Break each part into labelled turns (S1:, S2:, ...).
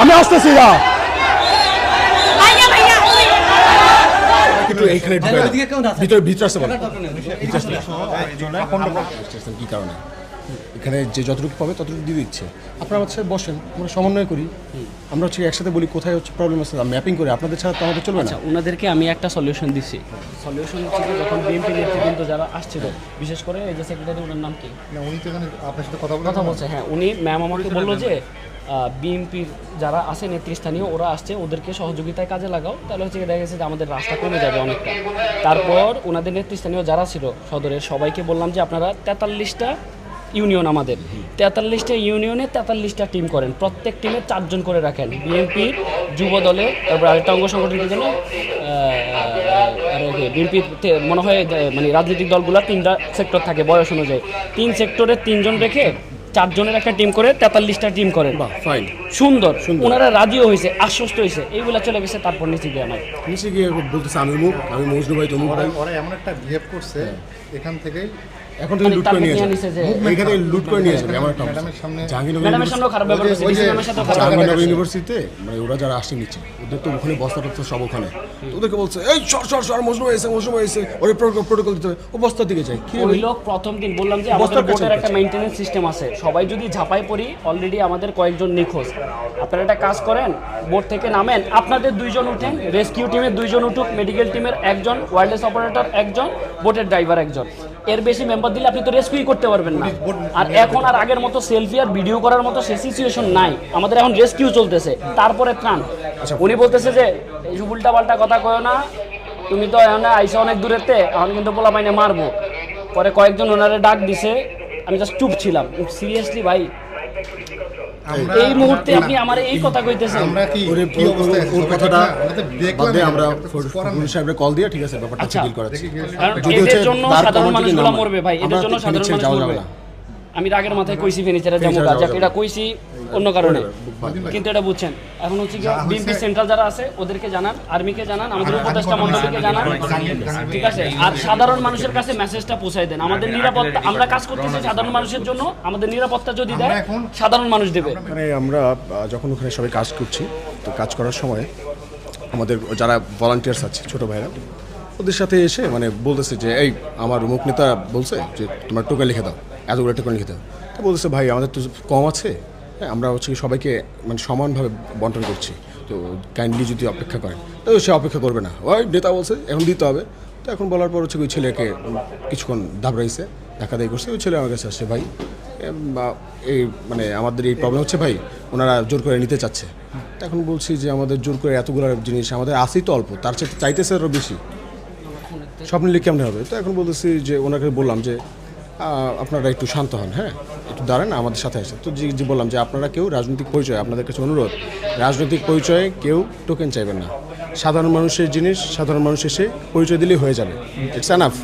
S1: আমি আসতেছি না এইখানে ঢুকে
S2: থাকে।
S1: ভিতরে ভিতরে আসতে ভিতরে আসতে কি কারণে? এখানে যে যতটুকু পাবে ততটুকু দিয়ে দিচ্ছে। আপনারা হচ্ছে বসেন আমরা সমন্বয় করি। আমরা হচ্ছে একসাথে বলি কোথায় হচ্ছে প্রবলেম আছে ম্যাপিং করে। আপনাদের ছাড়া তো আমাদের চলবে না।
S3: আচ্ছা ওনাদেরকে আমি একটা সলিউশন দিছি। সলিউশন হচ্ছে কি, যখন বিএনপি নেতৃবৃন্দ যারা আসছিল বিশেষ করে এই যে সেক্রেটারি ওনার নাম কি?
S4: না উনি তো এখানে আপনার সাথে কথা বলে
S3: কথা বলছে হ্যাঁ উনি ম্যাম আমাকে বলল যে বিএনপির যারা আছে নেতৃস্থানীয় ওরা আসছে ওদেরকে সহযোগিতায় কাজে লাগাও। তাহলে হচ্ছে দেখা গেছে যে আমাদের রাস্তা কমে যাবে অনেকটা। তারপর ওনাদের নেতৃস্থানীয় যারা ছিল সদরের সবাইকে বললাম যে আপনারা তেতাল্লিশটা ইউনিয়ন আমাদের। তেতাল্লিশটা ইউনিয়নে তেতাল্লিশটা টিম করেন। প্রত্যেক টিমে চারজন করে রাখেন। বিএনপি যুব দলে, তারপর আরেকটা অঙ্গ সংগঠন কি যেন? বিএনপি মনে হয় মানে রাজনৈতিক দলগুলো তিনটা সেক্টর থাকে বয়স অনুযায়ী। তিন সেক্টরে তিনজন রেখে চারজনের একটা টিম করে তেতাল্লিশটা টিম করেন
S1: বাহ ফাইন
S3: সুন্দর। ওনারা রাজিও হয়েছে আশ্বস্ত হয়েছে। এইগুলা চলে গেছে তারপর নিচে গিয়ে আমার।
S1: নিচে গিয়ে বলতেছে আমি মুখ আমি মজনু ভাই তমুক
S4: ওরা
S1: ভাই।
S4: ওরা এমন একটা বিহেভ করছে এখান থেকেই
S1: এখন থেকে লুট করে নিয়ে এখানে লুট করে নিয়ে একটা
S4: সামনে
S1: জাহাঙ্গীরনগর
S3: খারাপ
S1: জাহাঙ্গীরনগর ইউনিভার্সিটিতে মানে ওরা যারা আসছে নিচ্ছে ওদের তো ওখানে বস্তা টস্তা সব ওখানে। তো ওদেরকে বলছে এই সর সর সর মজনু এসে মজনু এসে ওর প্রোটোকল দিতে হবে। ও বস্তার দিকে যায়। কি রে
S3: ওই লোক প্রথম দিন বললাম যে আমাদের বোর্ডের একটা। মেইনটেনেন্স সিস্টেম আছে। সবাই যদি ঝাপাই পড়ি অলরেডি আমাদের কয়েকজন নিখোঁজ। আপনারা একটা কাজ করেন বোর্ড থেকে নামেন আপনাদের দুইজন উঠেন রেস্কিউ টিমের দুইজন উঠুক মেডিকেল টিমের একজন ওয়ারলেস অপারেটর একজন বোটের ড্রাইভার একজন। এর বেশি মেম্বার দিলে আপনি তো রেস্কিউই করতে পারবেন না। আর এখন আর আগের মতো সেলফি আর ভিডিও করার মতো সে সিচুয়েশন নাই। আমাদের এখন রেস্কিউ চলতেছে। তারপরে ত্রাণ। উনি বলতেছে যে উল্টা পাল্টা কথা কয় না। তুমি তো এখন আইসা অনেক দূরেতে এখন কিন্তু পোলা পাইনে মারবো। পরে কয়েকজন ওনারে ডাক দিছে আমি জাস্ট চুপ ছিলাম। সিরিয়াসলি ভাই এই মুহূর্তে আপনি আমার এই কথা কইতেছেন।
S4: আমরা কি
S1: ওরে
S4: কি অবস্থায়
S1: ওর কথাটা
S4: দেখলাম
S1: আমরা ফোন সাহেবকে কল দিয়ে ঠিক আছে ব্যাপারটা
S3: ঠিক
S1: ডিল করাচ্ছি
S3: কারণ
S1: যদি
S3: এদের
S1: হচ্ছে
S3: জন্য সাধারণ মানুষগুলো মরবে ভাই। এদের জন্য সাধারণ মানুষ মরবে।
S1: না।
S3: আমি রাগের মাথায় কইছি যাব।
S1: ফেনিচারে
S3: যাক এটা কইছি অন্য কারণে। কিন্তু এটা বুঝছেন। এখন হচ্ছে কি
S4: যা
S3: বিএনপি সেন্ট্রাল যারা আছে ওদেরকে জানান আর্মিকে জানান আমাদের উপদেষ্টা মন্ডলীকে জানান। ঠিক আছে? আর সাধারণ মানুষের কাছে মেসেজটা পৌঁছায় দেন। আমাদের নিরাপত্তা আমরা কাজ করতেছি সাধারণ মানুষের জন্য। আমাদের নিরাপত্তা যদি দেয় সাধারণ মানুষ দেবে।
S1: মানে আমরা যখন ওখানে সবাই কাজ করছি তো কাজ করার সময় আমাদের যারা ভলান্টিয়ার্স আছে ছোট ভাইরা ওদের সাথে এসে মানে বলতেছে যে এই আমার মুখ নেতা বলছে যে তোমার টোকেন লিখে দাও। এতগুলো লিখে দাও। তো বলতেছে, ভাই, আমাদের তো কম আছে। হ্যাঁ আমরা হচ্ছে সবাইকে মানে সমানভাবে বন্টন করছি। তো কাইন্ডলি যদি অপেক্ষা করেন। তো সে অপেক্ষা করবে না। ওই নেতা বলছে, এখন দিতে হবে। তো এখন বলার পর হচ্ছে ওই ছেলেকে কিছুক্ষণ দাবড়াইছে ধাক্কা দিয়ে করছে। ওই ছেলে আমার কাছে আসছে, ভাই এই মানে আমাদের এই প্রবলেম হচ্ছে, ভাই, ওনারা জোর করে নিতে চাচ্ছে। তো এখন বলছি যে, আমাদের জোর করে এতগুলো জিনিস, আমাদের আসেই তো অল্প, তার চেয়ে চাইতেছে আরও বেশি। স্বপ্ন নিলে কেমন হবে? তো এখন বলতেছি যে, ওনাকে বললাম যে আপনারা একটু শান্ত হন হ্যাঁ? একটু দাঁড়ান আমাদের সাথে আসেন। তো জি বললাম যে আপনারা কেউ রাজনৈতিক পরিচয় আপনাদের কাছে অনুরোধ রাজনৈতিক পরিচয়ে কেউ টোকেন চাইবেন না। সাধারণ মানুষের জিনিস সাধারণ মানুষ এসে পরিচয় দিলেই হয়ে যাবে। ইটস অ্যানাফ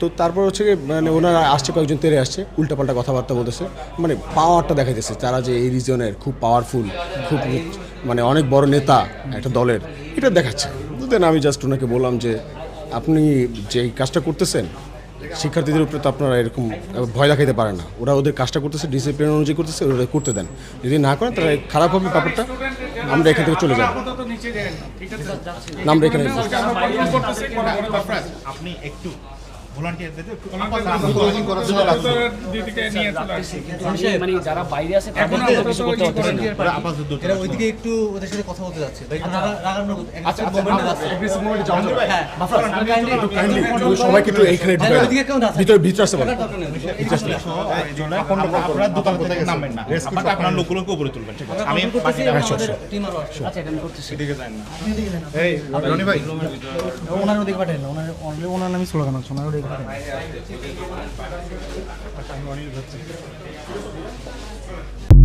S1: তো তারপর হচ্ছে কি, মানে ওনারা আসছে কয়েকজন তেরে আসছে উল্টাপাল্টা কথাবার্তা বলতেছে। মানে পাওয়ারটা দেখা দেখাইতেছে তারা যে এই রিজনের খুব পাওয়ারফুল খুব মানে অনেক বড় নেতা একটা দলের এটা দেখাচ্ছে। দেন আমি জাস্ট ওনাকে বললাম যে আপনি যে কাজটা করতেছেন শিক্ষার্থীদের উপরে তো আপনারা এরকম ভয় দেখাইতে পারেন না। ওরা ওদের কাজটা করতেছে ডিসিপ্লিন অনুযায়ী করতেছে ওরা করতে দেন। যদি না করেন তাহলে খারাপ হবে ব্যাপারটা। আমরা এখান থেকে চলে যাব। আমরা এখানে
S5: আপনি একটু
S3: মানে যারা বাইরে আছে
S2: ওইদিকে একটু ওদের সাথে কথা বলতে যাচ্ছে। হ্যাঁ,
S1: সবাইকে একটু এইখানে
S2: হ্যাঁ।
S1: ভিতরে ভিতরে আসতে
S5: আপনারা দোকান থেকে নামবেন না। আপনার লোকগুলোকে উপরে তুলবেন ঠিক আছে? আমি
S2: ওনার ওদিকে পাঠান না, ওনার ওনার নামই স্লোগান হচ্ছে ওনার ওদিকে পাঠান